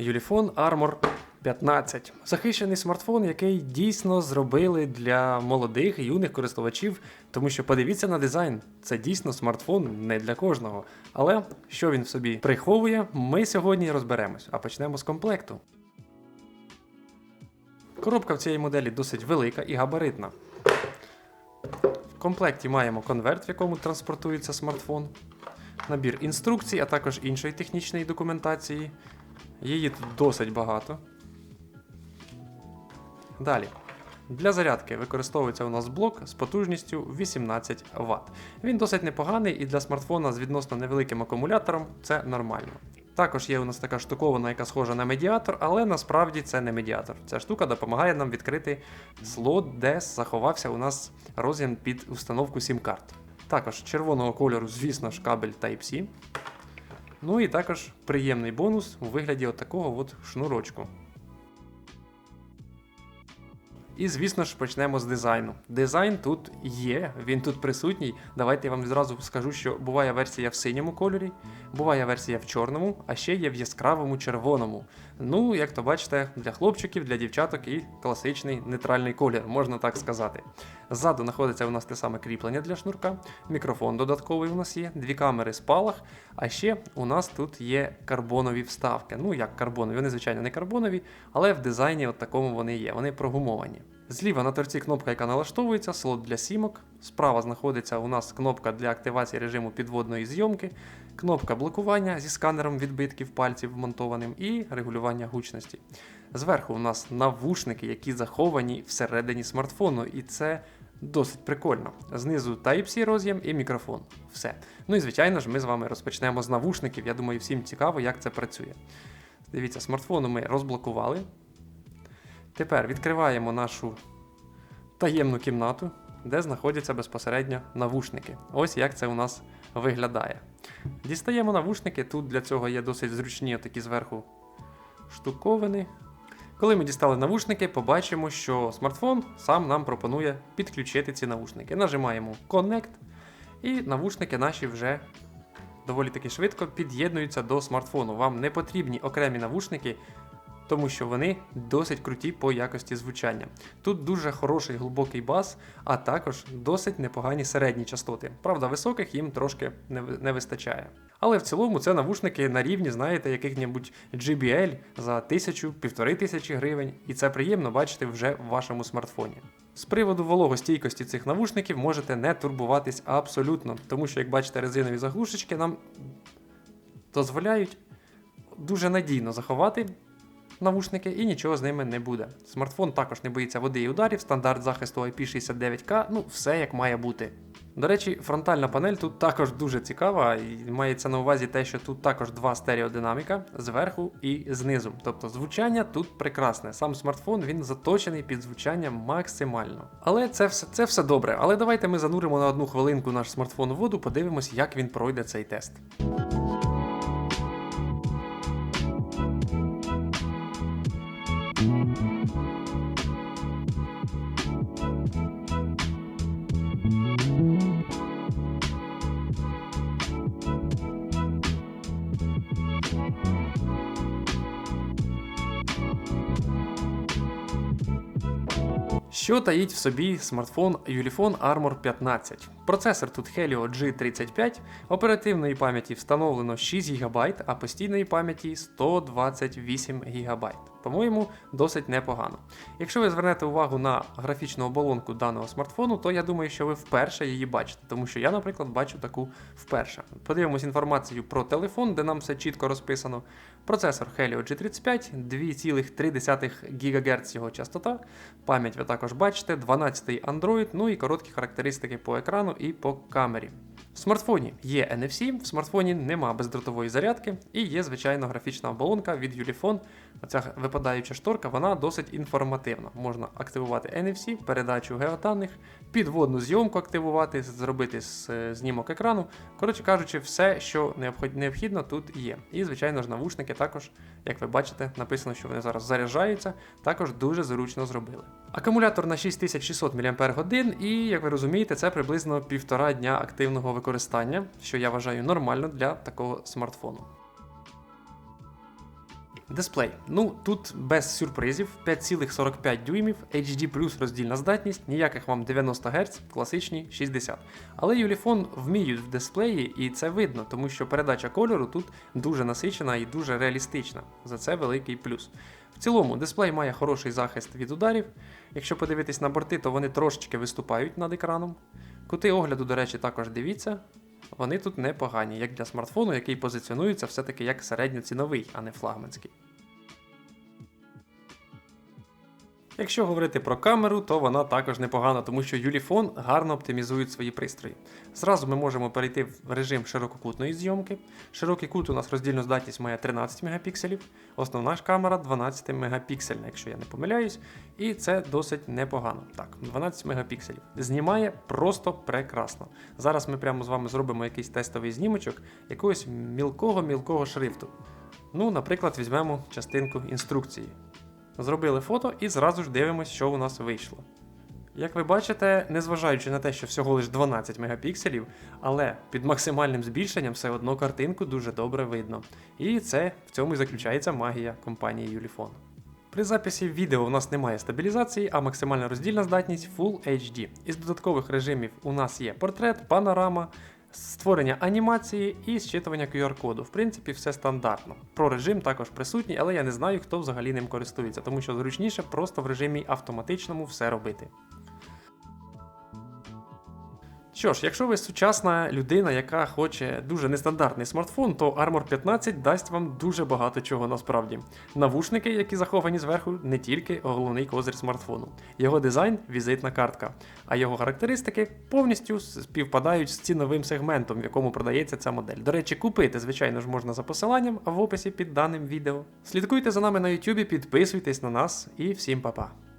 Ulefone Armor 15. Захищений смартфон, який дійсно зробили для молодих і юних користувачів, тому що подивіться на дизайн. Це дійсно смартфон не для кожного. Але що він в собі приховує, ми сьогодні розберемось, а почнемо з комплекту. Коробка в цієї моделі досить велика і габаритна. В комплекті маємо конверт, в якому транспортується смартфон, набір інструкцій, а також іншої технічної документації. Її тут досить багато. Далі. Для зарядки використовується у нас блок з потужністю 18 Вт. Він досить непоганий і для смартфона з відносно невеликим акумулятором це нормально. Також є у нас така штуковина, яка схожа на медіатор, але насправді це не медіатор. Ця штука допомагає нам відкрити слот, де заховався у нас роз'єм під установку сім-карт. Також червоного кольору, звісно ж, кабель Type-C. Ну і також приємний бонус у вигляді отакого от шнурочку. І, звісно ж, почнемо з дизайну. Дизайн тут є, він тут присутній. Давайте я вам відразу скажу, що буває версія в синьому кольорі, буває версія в чорному, а ще є в яскравому червоному. Ну, як то бачите, для хлопчиків, для дівчаток і класичний нейтральний колір, можна так сказати. Ззаду знаходиться у нас те саме кріплення для шнурка, мікрофон додатковий у нас є, дві камери спалах, а ще у нас тут є карбонові вставки. Ну, як карбонові, вони, звичайно, не карбонові, але в дизайні от такому вони є, вони прогумовані. Зліва на торці кнопка, яка налаштовується, слот для сімок. Справа знаходиться у нас кнопка для активації режиму підводної зйомки, кнопка блокування зі сканером відбитків пальців вмонтованим і регулювання гучності. Зверху у нас навушники, які заховані всередині смартфону, і це досить прикольно. Знизу Type-C роз'єм і мікрофон. Все. Ну і звичайно ж, ми з вами розпочнемо з навушників. Я думаю, всім цікаво, як це працює. Дивіться, смартфону ми розблокували. Тепер відкриваємо нашу таємну кімнату, де знаходяться безпосередньо навушники. Ось як це у нас виглядає. Дістаємо навушники. Тут для цього є досить зручні такі зверху штуковини. Коли ми дістали навушники, побачимо, що смартфон сам нам пропонує підключити ці навушники. Нажимаємо Connect, і навушники наші вже доволі таки швидко під'єднуються до смартфону. Вам не потрібні окремі навушники, тому що вони досить круті по якості звучання. Тут дуже хороший глибокий бас, а також досить непогані середні частоти. Правда, високих їм трошки не, вистачає. Але в цілому це навушники на рівні, знаєте, яких-небудь JBL за тисячу, півтори тисячі гривень, і це приємно бачити вже в вашому смартфоні. З приводу вологостійкості цих навушників можете не турбуватись абсолютно, тому що, як бачите, резинові заглушечки нам дозволяють дуже надійно заховати навушники і нічого з ними не буде. Смартфон також не боїться води і ударів, стандарт захисту IP69K, ну все як має бути. До речі, фронтальна панель тут також дуже цікава, і мається на увазі те, що тут також два стереодинаміка зверху і знизу. Тобто звучання тут прекрасне. Сам смартфон він заточений під звучання максимально. Але це все, це все добре. Але давайте ми зануримо на одну хвилинку наш смартфон у воду, подивимось, як він пройде цей тест. Що таїть в собі смартфон Ulefone Armor 15? Процесор тут Helio G35, оперативної пам'яті встановлено 6 ГБ, а постійної пам'яті 128 ГБ. По-моєму, досить непогано. Якщо ви звернете увагу на графічну оболонку даного смартфону, то я думаю, що ви вперше її бачите, тому що я, наприклад, бачу таку вперше. Подивимось інформацію про телефон, де нам все чітко розписано. Процесор Helio G35, 2,3 ГГц його частота. Пам'ять ви також бачите, 12-й Android, ну і короткі характеристики по екрану і по камері. В смартфоні є NFC, в смартфоні нема бездротової зарядки і є, звичайно, графічна оболонка від Ulefone. Оця випадаюча шторка, вона досить інформативна. Можна активувати NFC, передачу геоданих, підводну зйомку активувати, зробити з- знімок екрану. Коротше кажучи, все, що необхідно, тут є. І, звичайно ж, навушники також, як ви бачите, написано, що вони зараз заряджаються, також дуже зручно зробили. Акумулятор на 6600 мАч, і, як ви розумієте, це приблизно півтора дня активного використання, що я вважаю нормально для такого смартфону. Дисплей. Ну тут без сюрпризів 5,45 дюймів, HD роздільна здатність, ніяких вам 90 Гц, класичні 60. Але Юліфон вміють в дисплеї, і це видно, тому що передача кольору тут дуже насичена і дуже реалістична. За це великий плюс. В цілому, дисплей має хороший захист від ударів. Якщо подивитись на борти, то вони трошечки виступають над екраном. Кути огляду, до речі, також дивіться. Вони тут непогані, як для смартфону, який позиціонується все-таки як середньоціновий, а не флагманський. Якщо говорити про камеру, то вона також непогана, тому що Юліфон гарно оптимізує свої пристрої. Зразу ми можемо перейти в режим ширококутної зйомки. Широкий кут у нас роздільну здатність має 13 мегапікселів, основна ж камера 12 мегапіксельна, якщо я не помиляюсь, і це досить непогано. Так, 12 мегапікселів. Знімає просто прекрасно. Зараз ми прямо з вами зробимо якийсь тестовий знімочок якогось мілкого-мілкого шрифту. Ну, наприклад, візьмемо частинку інструкції. Зробили фото і зразу ж дивимося, що у нас вийшло. Як ви бачите, незважаючи на те, що всього лише 12 мегапікселів, але під максимальним збільшенням все одно картинку дуже добре видно. І це в цьому і заключається магія компанії Ulefone. При записі відео у нас немає стабілізації, а максимальна роздільна здатність Full HD. Із додаткових режимів у нас є портрет, панорама, створення анімації і зчитування QR-коду. В принципі, все стандартно. Про режим також присутній, але я не знаю, хто взагалі ним користується, тому що зручніше просто в режимі автоматичному все робити. Що ж, якщо ви сучасна людина, яка хоче дуже нестандартний смартфон, то Armor 15 дасть вам дуже багато чого насправді. Навушники, які заховані зверху, не тільки головний козир смартфону. Його дизайн візитна картка, а його характеристики повністю співпадають з ціновим сегментом, в якому продається ця модель. До речі, купити, звичайно ж, можна за посиланням в описі під даним відео. Слідкуйте за нами на YouTube, підписуйтесь на нас і всім па-па.